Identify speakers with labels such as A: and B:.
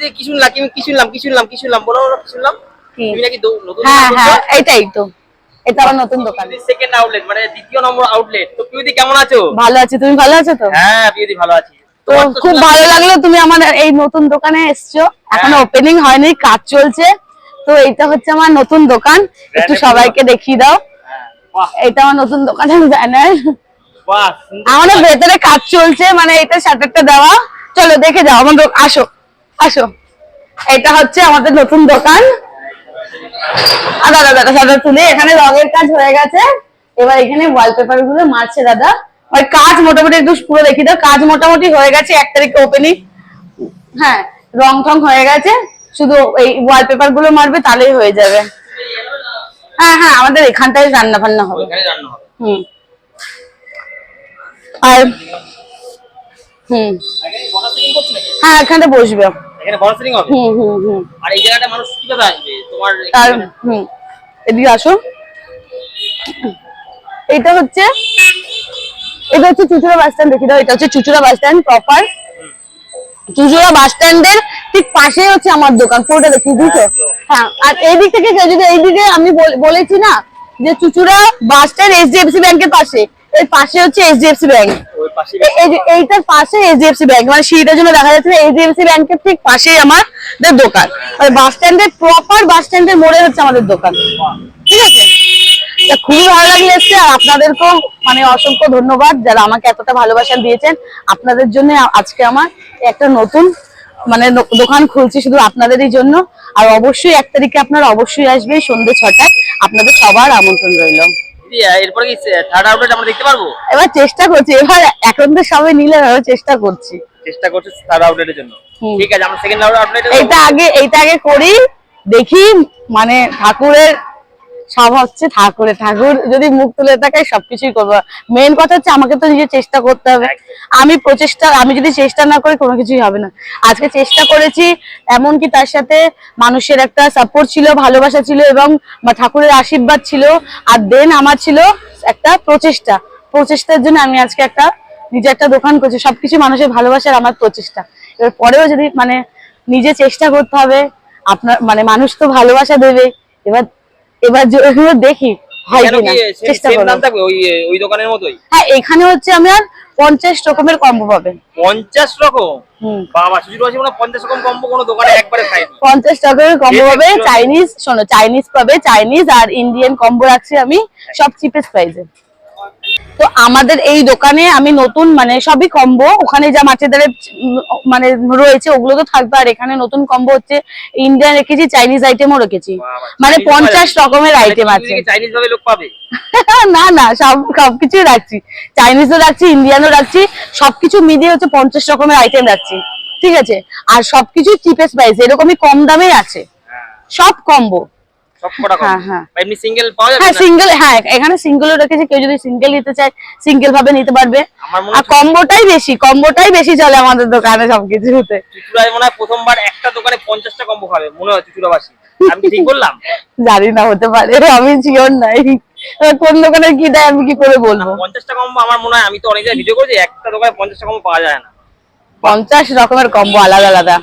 A: যে কি শুনলাম কি শুনলাম কি শুনলাম কি শুনলাম বলো বলো, কি শুনলাম? তুমি নাকি নতুন
B: হ্যাঁ হ্যাঁ এটাই তো। এটা আমার নতুন দোকান।
A: সেকেন্ড আউটলেট মানে দ্বিতীয় নম্বর আউটলেট তো পিউদি কেমন আছো?
B: ভালো আছি তুমি ভালো আছো তো?
A: হ্যাঁ পিউদি ভালো আছি।
B: তো খুব ভালো লাগল তুমি আমার এই নতুন দোকানে এসছো। এখনও
A: হ্যাঁ।
B: ওপেনিং হয়নি কাজ চলছে। তো এইটা হচ্ছে আমার নতুন দোকান। একটু সবাইকে দেখিয়ে দাও।
A: হ্যাঁ,
B: এটা আমার নতুন দোকানের ব্যানার। আমাদের ভেতরে কাজ চলছে মানে এটা শাটারটা দেওয়া। চলো দেখে যাও আমাদের আসো। আসো। এটা হচ্ছে আমাদের নতুন দোকান। দাদা দাদা শাটার তুলে এখানে রঙের কাজ হয়ে গেছে। এবার এখানে ওয়ালপেপারগুলো মারছে দাদা। ওই কাজ মোটামুটি একটু পুরো দেখি দাও। কাজ মোটামুটি হয়ে গেছে এক তারিখে ওপেনিং হ্যাঁ রং টং হয়ে গেছে। শুধু এই ওয়ালপেপারগুলো মারবে তাহলেই হয়ে যাবে। হ্যাঁ হ্যাঁ আমাদের এখানটায় রান্না ফান্না হবে। হুম। আর হুম। হ্যাঁ এখানে বসবে।
A: এখানে বড় সিলিং হবে?
B: হুম হুম হুম।
A: আর এই জায়গাটা মানুষ কীভাবে আসবে? তোমার
B: আর হুম এদিকে আসো। এটা হচ্ছে এটা হচ্ছে চুচুড়া বাস স্ট্যান্ড দেখি দাও এটা হচ্ছে Chuchura bus stand proper Chuchura bus স্ট্যান্ডের ঠিক পাশেই হচ্ছে আমার দোকান পুরোটা দেখি বুঝছ হ্যাঁ আর এই দিক থেকে যদি এইদিকে আমি বলেছি না যে চুচুড়া বাস স্ট্যান্ড এইচডিএফসি ব্যাংকের পাশে এর পাশে হচ্ছে এইচডিএফসি ব্যাংক
A: ওই
B: এইটার পাশে এইচডিএফসি ব্যাংক মানে সিঁড়িটার জন্য দেখা যাচ্ছে এইচডিএফসি ব্যাংকের ঠিক পাশেই আমাদের দোকান। মানে বাস স্ট্যান্ডের প্রপার বাস স্ট্যান্ডের মোড়ে হচ্ছে আমাদের দোকান। ঠিক আছে? খুবই ভালো লাগলে এসছে আর আপনাদেরকেও মানে অসংখ্য ধন্যবাদ যারা আমাকে এতটা ভালোবাসা দিয়েছেন। আপনাদের জন্য আজকে আমার একটা নতুন মানে দোকান খুলছি শুধু আপনাদেরই জন্য। আর অবশ্যই এক তারিখে আপনারা অবশ্যই আসবেন সন্ধ্যে ছটায়। আপনাদের সবার আমন্ত্রণ রইল।
A: এরপরে কি থার্ড আউটলেট আমরা দেখতে পারব?
B: এবার চেষ্টা করছি এবার এখন তো সবাই নিলে আমরা চেষ্টা করছি।
A: চেষ্টা করছি থার্ড আউটলেটের জন্য। ঠিক আছে আমরা সেকেন্ড আউটলেট
B: এটা আগে এইটা আগে করি দেখি মানে ঠাকুরের সব হচ্ছে ঠাকুরের ঠাকুর যদি মুখ তুলে তাকায় সবকিছুই করব। মেন কথা হচ্ছে আমাকে তো নিজে চেষ্টা করতে হবে। আমি প্রচেষ্টা, আমি যদি চেষ্টা না করি কোনো কিছুই হবে না। আজকে চেষ্টা করেছি, এমনকি তার সাথে মানুষের একটা সাপোর্ট ছিল, ভালোবাসা ছিল এবং ঠাকুরের আশীর্বাদ ছিল। আর দেন আমার ছিল একটা প্রচেষ্টা। প্রচেষ্টার জন্য আমি আজকে একটা, নিজে একটা দোকান করছি। সবকিছু মানুষের ভালোবাসার আমার প্রচেষ্টা। এবার পরেও যদি মানে নিজে চেষ্টা করতে হবে, আপনার মানে মানুষ তো ভালোবাসা দেবে। এবার এবার দেখি হয়
A: কিনা
B: চেষ্টা করব
A: ওই ওই দোকানের মতোই?
B: হ্যাঁ এখানে হচ্ছে আমার পঞ্চাশ রকমের কম্বো পাবেন।
A: পঞ্চাশ রকম?
B: হুম।
A: বাবা সুজির বাসী মানে পঞ্চাশ রকম কম্বো কোনো দোকানে একবারে খাইনি
B: পঞ্চাশ টাকার কম্বো পাবে চাইনিজ শোনো চাইনিজ পাবে চাইনিজ আর ইন্ডিয়ান কম্বো রাখছি আমি সব চিপেস্ট প্রাইসে তো আমাদের এই দোকানে আমি নতুন মানে সবই কম্বো ওখানে যা মাছের দ্বারে মানে রয়েছে ওগুলো তো থাকবে। আর এখানে নতুন কম্বো হচ্ছে ইন্ডিয়ান রেখেছি চাইনিজ আইটেমও রেখেছি। মানে পঞ্চাশ রকমের আইটেম
A: মানে
B: আছে।
A: চাইনিজ ভাবে লোক পাবে?
B: না না সব সবকিছুই রাখছি। চাইনিজও রাখছি ইন্ডিয়ানও রাখছি সবকিছু মিলিয়ে হচ্ছে পঞ্চাশ রকমের আইটেম রাখছি। ঠিক আছে? আর সবকিছু চিপেস্ট প্রাইস এরকমই কম দামে আছে। সব কম্বো হ্যাঁ, হ্যাঁ। হ্যাঁ এখানে সিঙ্গেলও রেখেছি কেউ যদি সিঙ্গেল নিতে চায় সিঙ্গেল ভাবে নিতে পারবে। আর কম্বোটাই বেশি কম্বোটাই বেশি চলে আমাদের দোকানে সবকিছুতে।
A: মনে হয় প্রথমবার একটা দোকানে পঞ্চাশটা কম্বো খাবে মনে হয় চুচুড়াবাসী। আমি ঠিক বললাম?
B: জানি না হতে পারে আমি শিওর নাই। কোন দোকানে কি দেয় আমি কি করে বলব?
A: পঞ্চাশটা কম্বো আমার মনে হয় আমি তো অনেক জায়গায় ভিডিও করেছি একটা দোকানে পঞ্চাশটা কম্বো পাওয়া যায় না।
B: পঞ্চাশ রকমের কম্বো আলাদা আলাদা।